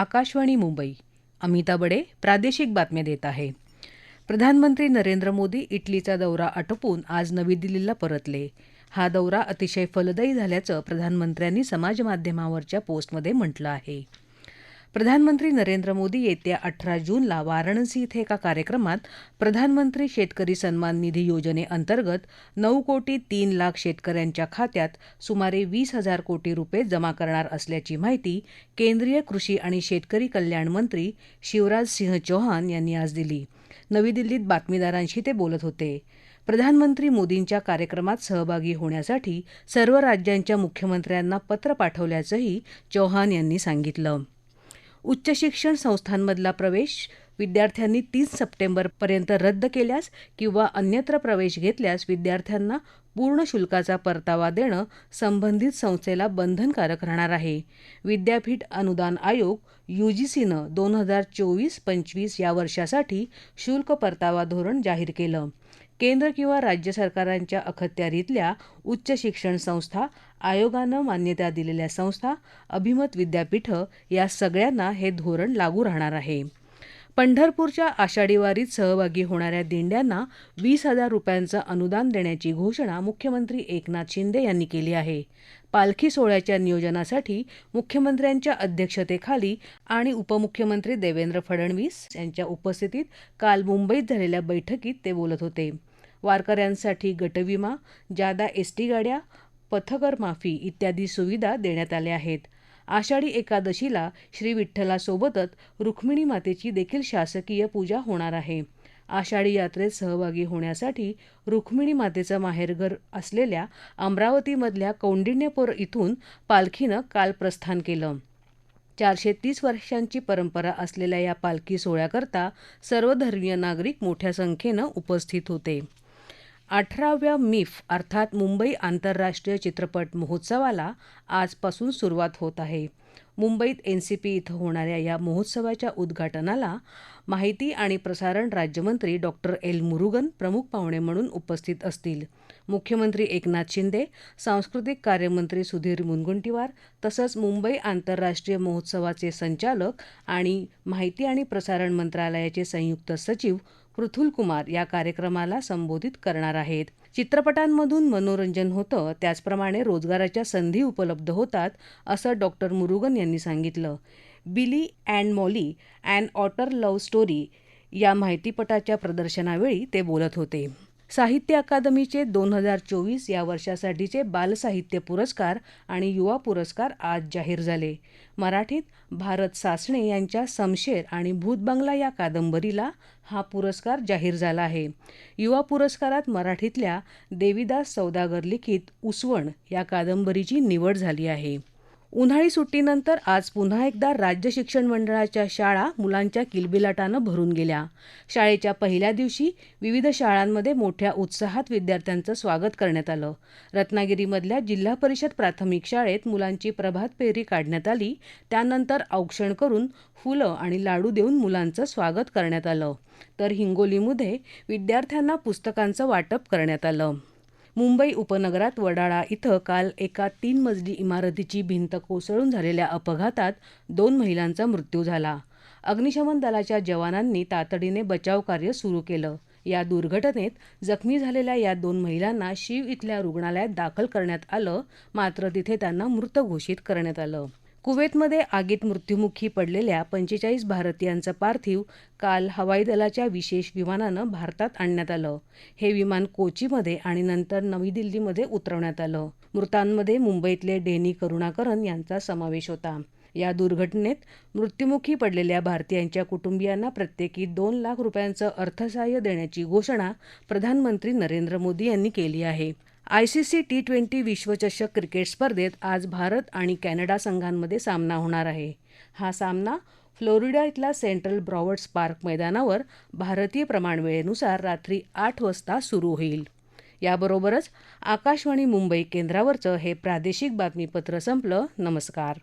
आकाशवाणी मुंबई. अमिता बडे प्रादेशिक बातम्या देत आहे. प्रधानमंत्री नरेंद्र मोदी इटलीचा दौरा आटोपून आज नवी दिल्लीला परतले. हा दौरा अतिशय फलदायी झाल्याचं प्रधानमंत्र्यांनी समाजमाध्यमावरच्या पोस्टमध्ये म्हटलं आहे. प्रधानमंत्री नरेंद्र मोदी येत्या अठरा जूनला वाराणसी इथं एका कार्यक्रमात प्रधानमंत्री शेतकरी सन्मान निधी योजनेअंतर्गत नऊ कोटी तीन लाख शेतकऱ्यांच्या खात्यात सुमारे वीस हजार कोटी रुपये जमा करणार असल्याची माहिती केंद्रीय कृषी आणि शेतकरी कल्याण मंत्री शिवराज सिंह चौहान यांनी आज दिली. नवी दिल्लीत बातमीदारांशी ते बोलत होते. प्रधानमंत्री मोदींच्या कार्यक्रमात सहभागी होण्यासाठी सर्व राज्यांच्या मुख्यमंत्र्यांना पत्र पाठवल्याचंही चौहान यांनी सांगितलं. उच्च शिक्षण संस्थांमधला प्रवेश विद्यार्थ्यांनी तीस सप्टेंबरपर्यंत रद्द केल्यास किंवा अन्यत्र प्रवेश घेतल्यास विद्यार्थ्यांना पूर्ण शुल्काचा परतावा देणं संबंधित संस्थेला बंधनकारक राहणार आहे. विद्यापीठ अनुदान आयोग यूजीसीनं दोन हजार चोवीस पंचवीस या वर्षासाठी शुल्क परतावा धोरण जाहीर केलं. केंद्र किंवा राज्य सरकारांच्या अखत्यारीतल्या उच्च शिक्षण संस्था आयोगानं मान्यता दिलेल्या संस्था अभिमत विद्यापीठं या सगळ्यांना हे धोरण लागू राहणार आहे. पंढरपूरच्या आषाढी वारीत सहभागी होणाऱ्या दिंड्यांना वीस हजार रुपयांचं अनुदान देण्याची घोषणा मुख्यमंत्री एकनाथ शिंदे यांनी केली आहे. पालखी सोहळ्याच्या नियोजनासाठी मुख्यमंत्र्यांच्या अध्यक्षतेखाली आणि उपमुख्यमंत्री देवेंद्र फडणवीस यांच्या उपस्थितीत काल मुंबईत झालेल्या बैठकीत ते बोलत होते. वारकऱ्यांसाठी गटविमा जादा एसटी गाड्या पथकर माफी इत्यादी सुविधा देण्यात आल्या आहेत. आषाढी एकादशीला श्री विठ्ठलासोबतच रुक्मिणी मातेची देखील शासकीय पूजा होणार आहे. आषाढी यात्रेत सहभागी होण्यासाठी रुक्मिणी मातेचं माहेरघर असलेल्या अमरावतीमधल्या कौंडिण्यपूर इथून पालखीनं काल प्रस्थान केलं. चारशे तीस वर्षांची परंपरा असलेल्या या पालखी सोहळ्याकरता सर्वधर्मीय नागरिक मोठ्या संख्येनं उपस्थित होते. अठराव्या मिफ अर्थात मुंबई आंतरराष्ट्रीय चित्रपट महोत्सवाला आजपासून सुरुवात होत आहे. मुंबईत एनसीपी इथं होणाऱ्या या महोत्सवाच्या उद्घाटनाला माहिती आणि प्रसारण राज्यमंत्री डॉक्टर एल. मुरुगन प्रमुख पाहुणे म्हणून उपस्थित असतील. मुख्यमंत्री एकनाथ शिंदे सांस्कृतिक कार्यमंत्री सुधीर मुनगंटीवार तसंच मुंबई आंतरराष्ट्रीय महोत्सवाचे संचालक आणि माहिती आणि प्रसारण मंत्रालयाचे संयुक्त सचिव पृथुल कुमार या कार्यक्रमाला संबोधित करणार आहेत. चित्रपटांमधून मनोरंजन होतं त्याचप्रमाणे रोजगाराच्या संधी उपलब्ध होतात असं डॉक्टर मुरुगन यांनी सांगितलं. Billy and Molly and otter love story या माहितीपटाच्या प्रदर्शनावेळी ते बोलत होते. साहित्य अकादमीचे दोन हजार चोवीस या वर्षासाठीचे बालसाहित्य पुरस्कार आणि युवा पुरस्कार आज जाहीर झाले. मराठीत भारत सासणे यांच्या समशेर आणि भूतबंगला या कादंबरीला हा पुरस्कार जाहीर झाला आहे. युवा पुरस्कारात मराठीतल्या देविदास सौदागर लिखित उसवण या कादंबरीची निवड झाली आहे. उन्हाळी सुट्टीनंतर आज पुन्हा एकदा राज्य शिक्षण मंडळाच्या शाळा मुलांच्या किलबिलाटानं भरून गेल्या. शाळेच्या पहिल्या दिवशी विविध शाळांमध्ये मोठ्या उत्साहात विद्यार्थ्यांचं स्वागत करण्यात आलं. रत्नागिरीमधल्या जिल्हा परिषद प्राथमिक शाळेत मुलांची प्रभात फेरी काढण्यात आली. त्यानंतर औक्षण करून फुलं आणि लाडू देऊन मुलांचं स्वागत करण्यात आलं. तर हिंगोलीमध्ये विद्यार्थ्यांना पुस्तकांचं वाटप करण्यात आलं. मुंबई उपनगरात वडाळा इथं काल एका तीन मजली इमारतीची भिंत कोसळून झालेल्या अपघातात दोन महिलांचा मृत्यू झाला. अग्निशमन दलाच्या जवानांनी तातडीने बचावकार्य सुरू केलं. या दुर्घटनेत जखमी झालेल्या या दोन महिलांना शीव इथल्या रुग्णालयात दाखल करण्यात आलं मात्र तिथे त्यांना मृत घोषित करण्यात आलं. कुवेतमध्ये आगीत मृत्युमुखी पडलेल्या पंचेचाळीस भारतीयांचं पार्थिव काल हवाई दलाच्या विशेष विमानानं भारतात आणण्यात आलं. हे विमान कोचीमध्ये आणि नंतर नवी दिल्लीमध्ये उतरवण्यात आलं. मृतांमध्ये मुंबईतले डेनी करुणाकरन यांचा समावेश होता. या दुर्घटनेत मृत्युमुखी पडलेल्या भारतीयांच्या कुटुंबियांना प्रत्येकी दोन लाख रुपयांचं अर्थसहाय्य देण्याची घोषणा प्रधानमंत्री नरेंद्र मोदी यांनी केली आहे. आयसीसी टी ट्वेंटी विश्वचषक क्रिकेट स्पर्धेत आज भारत आणि कॅनडा संघांमध्ये सामना होणार आहे. हा सामना फ्लोरिडा इथल्या सेंट्रल ब्रॉवर्ड्स पार्क मैदानावर भारतीय प्रमाणवेळेनुसार रात्री आठ वाजता सुरू होईल. याबरोबरच आकाशवाणी मुंबई केंद्रावरचं हे प्रादेशिक बातमीपत्र संपलं. नमस्कार.